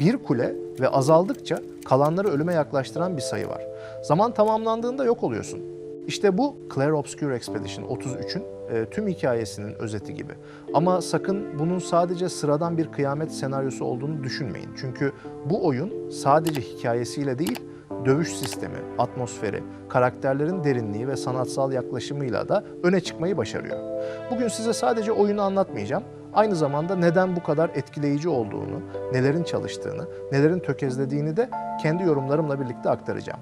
Bir kule ve azaldıkça kalanları ölüme yaklaştıran bir sayı var. Zaman tamamlandığında yok oluyorsun. İşte bu Clair Obscure Expedition 33'ün e, tüm hikayesinin özeti gibi. Ama sakın bunun sadece sıradan bir kıyamet senaryosu olduğunu düşünmeyin. Çünkü bu oyun sadece hikayesiyle değil, dövüş sistemi, atmosferi, karakterlerin derinliği ve sanatsal yaklaşımıyla da öne çıkmayı başarıyor. Bugün size sadece oyunu anlatmayacağım. Aynı zamanda neden bu kadar etkileyici olduğunu, nelerin çalıştığını, nelerin tökezlediğini de kendi yorumlarımla birlikte aktaracağım.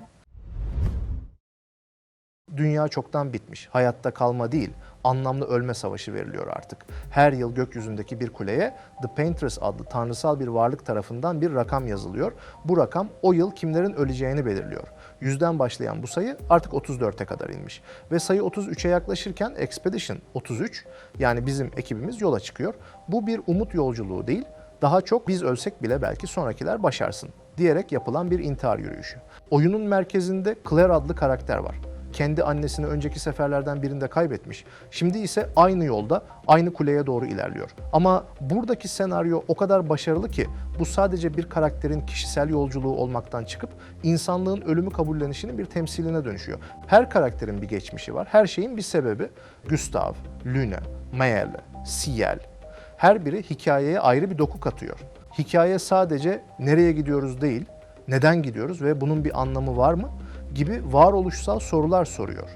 Dünya çoktan bitmiş. Hayatta kalma değil, anlamlı ölme savaşı veriliyor artık. Her yıl gökyüzündeki bir kuleye The Paintress adlı tanrısal bir varlık tarafından bir rakam yazılıyor. Bu rakam o yıl kimlerin öleceğini belirliyor. Yüzden başlayan bu sayı artık 34'e kadar inmiş. Ve sayı 33'e yaklaşırken Expedition 33 yani bizim ekibimiz yola çıkıyor. Bu bir umut yolculuğu değil, daha çok biz ölsek bile belki sonrakiler başarsın diyerek yapılan bir intihar yürüyüşü. Oyunun merkezinde Claire adlı karakter var kendi annesini önceki seferlerden birinde kaybetmiş. Şimdi ise aynı yolda, aynı kuleye doğru ilerliyor. Ama buradaki senaryo o kadar başarılı ki bu sadece bir karakterin kişisel yolculuğu olmaktan çıkıp insanlığın ölümü kabullenişinin bir temsiline dönüşüyor. Her karakterin bir geçmişi var, her şeyin bir sebebi. Gustav, Luna, Maelle, Ciel, her biri hikayeye ayrı bir doku katıyor. Hikaye sadece nereye gidiyoruz değil, neden gidiyoruz ve bunun bir anlamı var mı? Gibi varoluşsal sorular soruyor.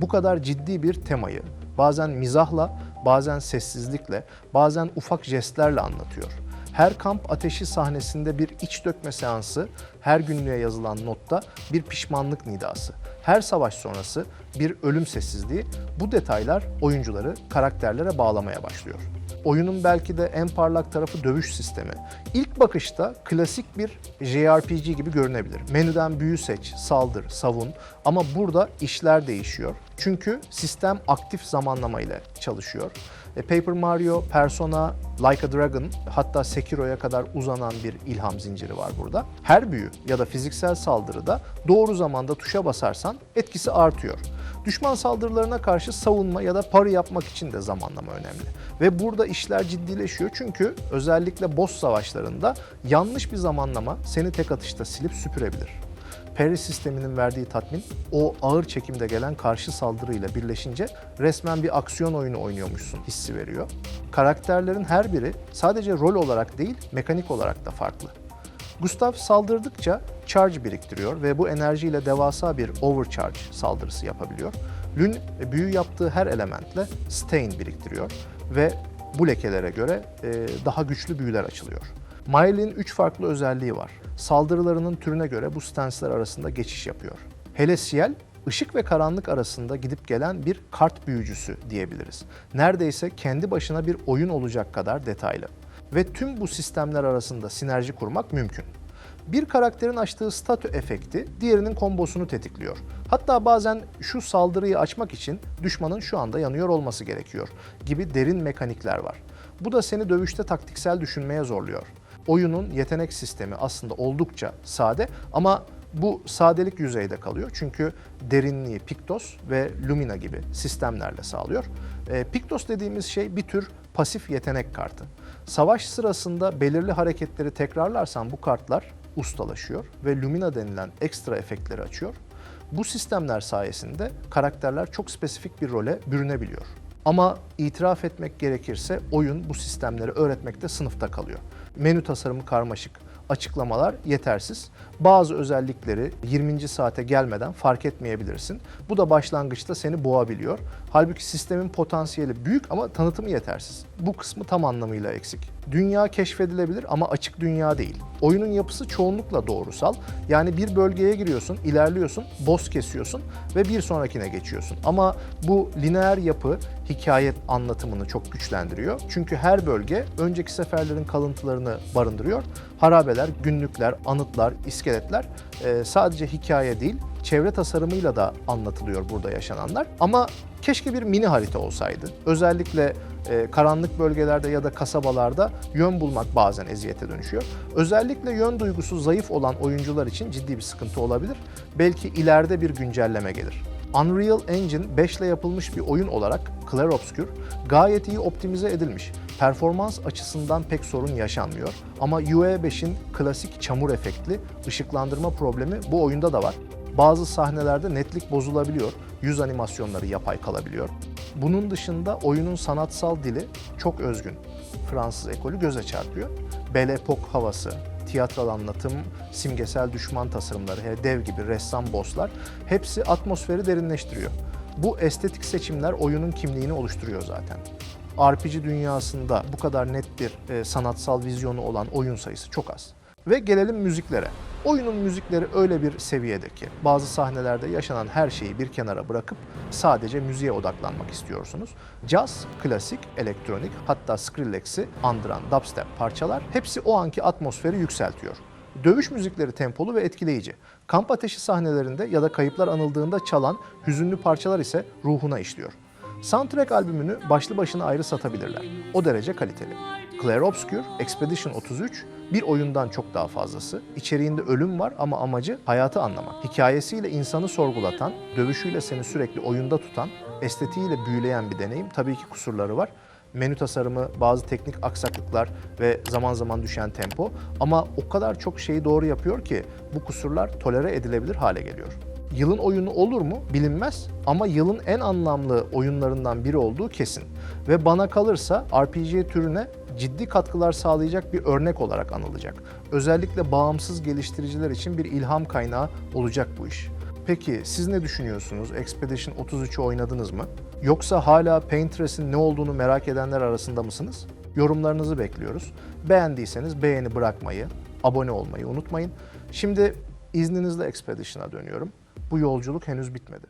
Bu kadar ciddi bir temayı bazen mizahla, bazen sessizlikle, bazen ufak jestlerle anlatıyor. Her kamp ateşi sahnesinde bir iç dökme seansı, her günlüğe yazılan notta bir pişmanlık nidası, her savaş sonrası bir ölüm sessizliği bu detaylar oyuncuları karakterlere bağlamaya başlıyor. Oyunun belki de en parlak tarafı dövüş sistemi. İlk bakışta klasik bir JRPG gibi görünebilir. Menüden büyü seç, saldır, savun ama burada işler değişiyor. Çünkü sistem aktif zamanlama ile çalışıyor. E, Paper Mario, Persona, Like a Dragon hatta Sekiro'ya kadar uzanan bir ilham zinciri var burada. Her büyü ya da fiziksel saldırıda doğru zamanda tuşa basarsan etkisi artıyor. Düşman saldırılarına karşı savunma ya da parı yapmak için de zamanlama önemli. Ve burada işler ciddileşiyor çünkü özellikle boss savaşlarında yanlış bir zamanlama seni tek atışta silip süpürebilir. Parry sisteminin verdiği tatmin o ağır çekimde gelen karşı saldırıyla birleşince resmen bir aksiyon oyunu oynuyormuşsun hissi veriyor. Karakterlerin her biri sadece rol olarak değil mekanik olarak da farklı. Gustav saldırdıkça charge biriktiriyor ve bu enerjiyle devasa bir overcharge saldırısı yapabiliyor. Lün e, büyü yaptığı her elementle stain biriktiriyor ve bu lekelere göre e, daha güçlü büyüler açılıyor. Mael'in 3 farklı özelliği var. Saldırılarının türüne göre bu stanslar arasında geçiş yapıyor. Hele Ciel, ışık ve karanlık arasında gidip gelen bir kart büyücüsü diyebiliriz. Neredeyse kendi başına bir oyun olacak kadar detaylı. Ve tüm bu sistemler arasında sinerji kurmak mümkün. Bir karakterin açtığı statü efekti diğerinin kombosunu tetikliyor. Hatta bazen şu saldırıyı açmak için düşmanın şu anda yanıyor olması gerekiyor gibi derin mekanikler var. Bu da seni dövüşte taktiksel düşünmeye zorluyor. Oyunun yetenek sistemi aslında oldukça sade ama bu sadelik yüzeyde kalıyor. Çünkü derinliği Pictos ve Lumina gibi sistemlerle sağlıyor. E, Pictos dediğimiz şey bir tür pasif yetenek kartı. Savaş sırasında belirli hareketleri tekrarlarsan bu kartlar ustalaşıyor ve Lumina denilen ekstra efektleri açıyor. Bu sistemler sayesinde karakterler çok spesifik bir role bürünebiliyor. Ama itiraf etmek gerekirse oyun bu sistemleri öğretmekte sınıfta kalıyor. Menü tasarımı karmaşık, açıklamalar yetersiz. Bazı özellikleri 20. saate gelmeden fark etmeyebilirsin. Bu da başlangıçta seni boğabiliyor. Halbuki sistemin potansiyeli büyük ama tanıtımı yetersiz. Bu kısmı tam anlamıyla eksik. Dünya keşfedilebilir ama açık dünya değil. Oyunun yapısı çoğunlukla doğrusal. Yani bir bölgeye giriyorsun, ilerliyorsun, boss kesiyorsun ve bir sonrakine geçiyorsun. Ama bu lineer yapı hikaye anlatımını çok güçlendiriyor. Çünkü her bölge önceki seferlerin kalıntılarını barındırıyor. Harabeler, günlükler, anıtlar, iskeletler e, sadece hikaye değil, çevre tasarımıyla da anlatılıyor burada yaşananlar. Ama keşke bir mini harita olsaydı. Özellikle e, karanlık bölgelerde ya da kasabalarda yön bulmak bazen eziyete dönüşüyor. Özellikle yön duygusu zayıf olan oyuncular için ciddi bir sıkıntı olabilir. Belki ileride bir güncelleme gelir. Unreal Engine 5 ile yapılmış bir oyun olarak Clair Obscur gayet iyi optimize edilmiş. Performans açısından pek sorun yaşanmıyor ama UE5'in klasik çamur efektli ışıklandırma problemi bu oyunda da var. Bazı sahnelerde netlik bozulabiliyor, yüz animasyonları yapay kalabiliyor. Bunun dışında oyunun sanatsal dili çok özgün. Fransız ekolü göze çarpıyor. Belle Époque havası, tiyatral anlatım, simgesel düşman tasarımları, dev gibi ressam bosslar hepsi atmosferi derinleştiriyor. Bu estetik seçimler oyunun kimliğini oluşturuyor zaten. RPG dünyasında bu kadar net bir e, sanatsal vizyonu olan oyun sayısı çok az. Ve gelelim müziklere. Oyunun müzikleri öyle bir seviyede ki bazı sahnelerde yaşanan her şeyi bir kenara bırakıp sadece müziğe odaklanmak istiyorsunuz. Jazz, klasik, elektronik hatta Skrillex'i andıran dubstep parçalar hepsi o anki atmosferi yükseltiyor. Dövüş müzikleri tempolu ve etkileyici. Kamp ateşi sahnelerinde ya da kayıplar anıldığında çalan hüzünlü parçalar ise ruhuna işliyor. Soundtrack albümünü başlı başına ayrı satabilirler. O derece kaliteli. Claire Obscure, Expedition 33 bir oyundan çok daha fazlası. İçeriğinde ölüm var ama amacı hayatı anlamak. Hikayesiyle insanı sorgulatan, dövüşüyle seni sürekli oyunda tutan, estetiğiyle büyüleyen bir deneyim. Tabii ki kusurları var. Menü tasarımı, bazı teknik aksaklıklar ve zaman zaman düşen tempo ama o kadar çok şeyi doğru yapıyor ki bu kusurlar tolere edilebilir hale geliyor. Yılın oyunu olur mu bilinmez ama yılın en anlamlı oyunlarından biri olduğu kesin. Ve bana kalırsa RPG türüne ciddi katkılar sağlayacak bir örnek olarak anılacak. Özellikle bağımsız geliştiriciler için bir ilham kaynağı olacak bu iş. Peki siz ne düşünüyorsunuz? Expedition 33'ü oynadınız mı? Yoksa hala Painterest'in ne olduğunu merak edenler arasında mısınız? Yorumlarınızı bekliyoruz. Beğendiyseniz beğeni bırakmayı, abone olmayı unutmayın. Şimdi izninizle Expedition'a dönüyorum. Bu yolculuk henüz bitmedi.